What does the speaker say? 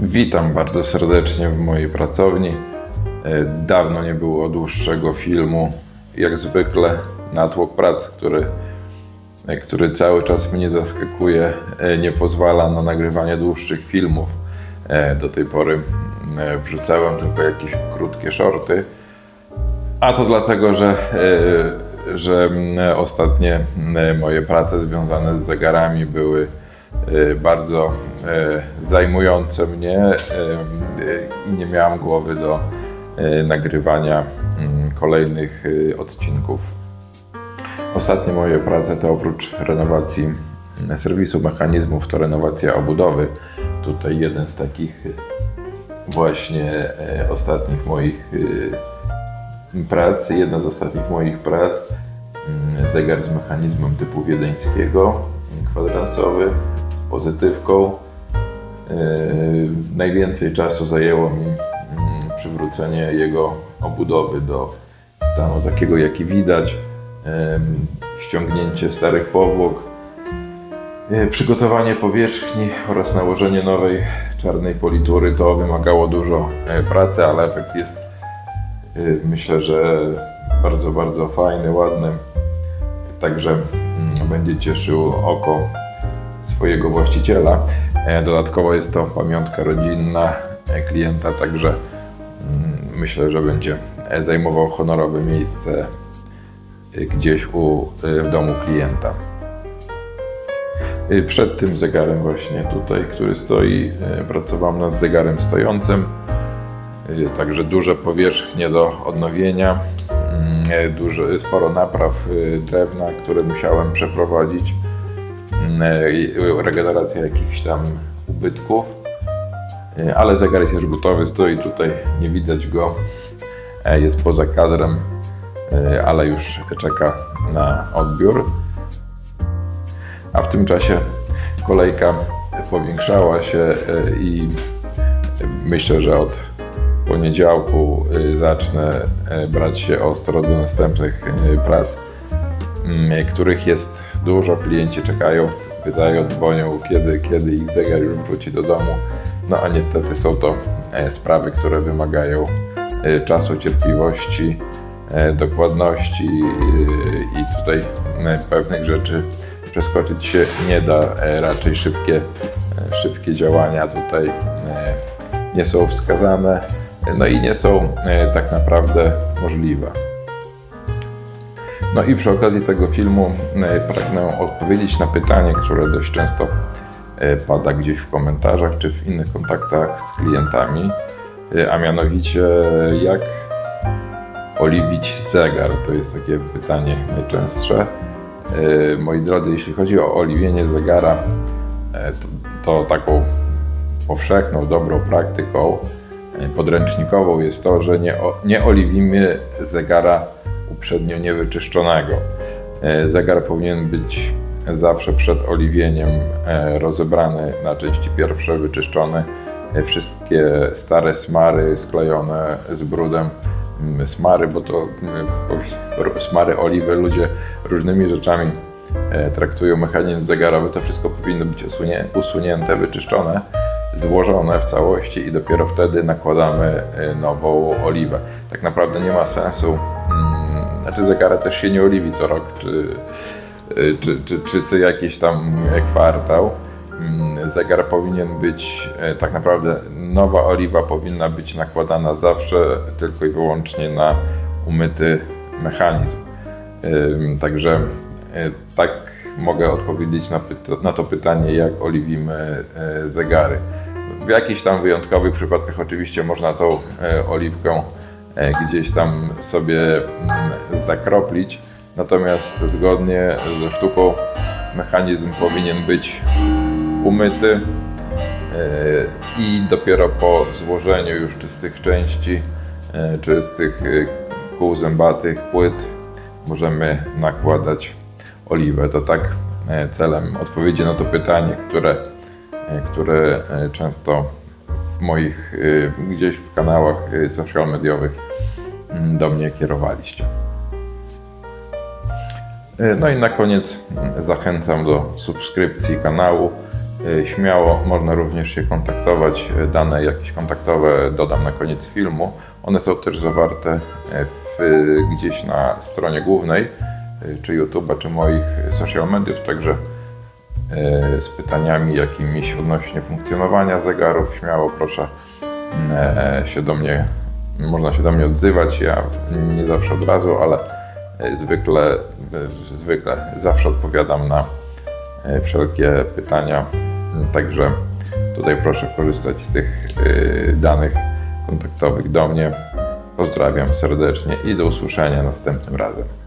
Witam bardzo serdecznie w mojej pracowni. E, Dawno nie było dłuższego filmu. Jak zwykle natłok prac, który, e, który cały czas mnie zaskakuje, e, nie pozwala na nagrywanie dłuższych filmów. Do tej pory wrzucałem tylko jakieś krótkie shorty. A to dlatego, że, że ostatnie moje prace związane z zegarami były bardzo e, zajmujące mnie e, i nie miałem głowy do nagrywania mm, kolejnych odcinków. Ostatnie moje prace to oprócz renowacji mm, serwisu mechanizmów, to renowacja obudowy. Tutaj jeden z takich właśnie ostatnich moich prac, jedna z ostatnich moich prac, mm, zegar z mechanizmem typu wiedeńskiego, kwadransowy, pozytywką. Yy, Najwięcej czasu zajęło mi mm, przywrócenie jego obudowy do stanu takiego, jaki widać, Ym, ściągnięcie starych powłok, yy, przygotowanie powierzchni oraz nałożenie nowej czarnej politury. To wymagało dużo e, pracy, ale efekt jest Myślę, że bardzo, bardzo fajny, ładny. Także mm, będzie cieszył oko swojego właściciela. E, Dodatkowo jest to pamiątka rodzinna e, klienta, także mm, myślę, że będzie e, zajmował honorowe miejsce gdzieś u, w domu klienta. Przed tym zegarem właśnie tutaj, który stoi, pracowałem nad zegarem stojącym. Także duże powierzchnie do odnowienia, mm, duże, sporo napraw drewna, które musiałem przeprowadzić, regeneracja jakichś tam ubytków. Y, Ale zegar jest już gotowy, stoi tutaj, nie widać go, e, jest poza kadrem, y, ale już czeka na odbiór. A w tym czasie kolejka powiększała się i myślę, że od poniedziałku zacznę brać się ostro do następnych prac, mm, których jest dużo. Klienci czekają, pytają, dzwonią, kiedy, kiedy ich zegar już wróci do domu. No a niestety są to e, sprawy, które wymagają e, czasu, cierpliwości, e, dokładności i tutaj pewnych rzeczy przeskoczyć się nie da. Raczej szybkie, szybkie działania tutaj nie są wskazane, no i nie są tak naprawdę możliwe. No i przy okazji tego filmu e, pragnę odpowiedzieć na pytanie, które dość często e, pada gdzieś w komentarzach czy w innych kontaktach z klientami, e, a mianowicie jak oliwić zegar? To jest takie pytanie najczęstsze. Moi drodzy, jeśli chodzi o oliwienie zegara, to, to taką powszechną, dobrą praktyką podręcznikową jest to, że nie, nie oliwimy zegara uprzednio niewyczyszczonego. E, Zegar powinien być zawsze przed oliwieniem e, rozebrany na części pierwsze, wyczyszczony. E, Wszystkie stare smary sklejone z brudem, mm, smary, bo to mm, smary oliwy ludzie różnymi rzeczami traktują mechanizm zegarowy, to wszystko powinno być usunięte, wyczyszczone, złożone w całości i dopiero wtedy nakładamy nową oliwę. Tak naprawdę nie ma sensu, mm, znaczy zegara też się nie oliwi co rok, czy, e, czy, czy, czy co jakiś tam e, kwartał. Mm, Zegar powinien być, e, tak naprawdę nowa oliwa powinna być nakładana zawsze tylko i wyłącznie na umyty mechanizm. Także e, tak mogę odpowiedzieć na, na to pytanie, jak oliwimy e, zegary. W jakichś tam wyjątkowych przypadkach oczywiście można tą oliwką gdzieś tam sobie mm, zakroplić, natomiast zgodnie ze sztuką mechanizm powinien być umyty e, i dopiero po złożeniu już czystych części, e, czystych e, kół zębatych, płyt możemy nakładać oliwę. To tak e, celem odpowiedzi na to pytanie, które, e, które e, często w moich e, gdzieś w kanałach e, social mediowych do mnie kierowaliście. E, No i na koniec mm, zachęcam do subskrypcji kanału. E, Śmiało można również się kontaktować. E, Dane jakieś kontaktowe dodam na koniec filmu. One są też zawarte w, gdzieś na stronie głównej, czy YouTube'a, czy moich social mediów, także z pytaniami jakimiś odnośnie funkcjonowania zegarów, śmiało proszę się do mnie, można się do mnie odzywać. Ja nie zawsze od razu, ale e, zwykle, e, zwykle zawsze odpowiadam na e, wszelkie pytania. Także tutaj proszę korzystać z tych danych kontaktowych do mnie. Pozdrawiam serdecznie i do usłyszenia następnym razem.